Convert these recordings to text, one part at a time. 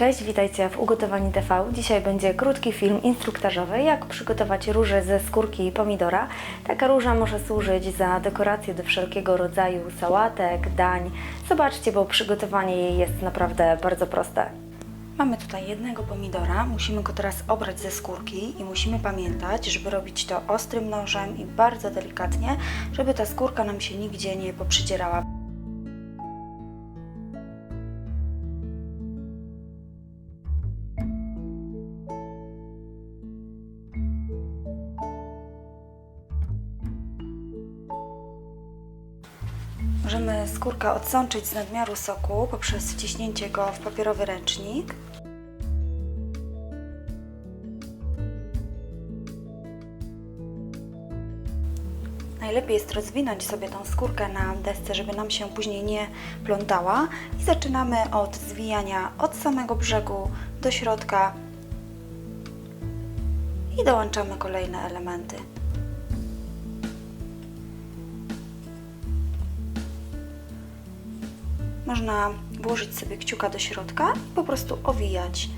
Cześć, witajcie w Ugotowani TV. Dzisiaj będzie krótki film instruktażowy, jak przygotować różę ze skórki pomidora. Taka róża może służyć za dekorację do wszelkiego rodzaju sałatek, dań. Zobaczcie, bo przygotowanie jej jest naprawdę bardzo proste. Mamy tutaj jednego pomidora, musimy go teraz obrać ze skórki i musimy pamiętać, żeby robić to ostrym nożem i bardzo delikatnie, żeby ta skórka nam się nigdzie nie poprzydzierała. Możemy skórkę odsączyć z nadmiaru soku poprzez wciśnięcie go w papierowy ręcznik. Najlepiej jest rozwinąć sobie tą skórkę na desce, żeby nam się później nie plątała. I zaczynamy od zwijania od samego brzegu do środka i dołączamy kolejne elementy. Można włożyć sobie kciuka do środka i po prostu owijać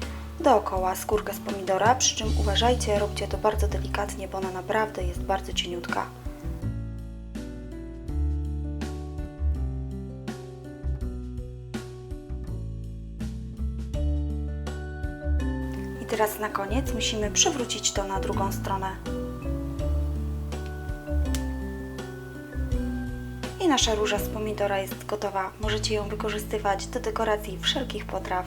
dookoła skórkę z pomidora, przy czym uważajcie, róbcie to bardzo delikatnie, bo ona naprawdę jest bardzo cieniutka. I teraz na koniec musimy przewrócić to na drugą stronę. I nasza róża z pomidora jest gotowa. Możecie ją wykorzystywać do dekoracji wszelkich potraw.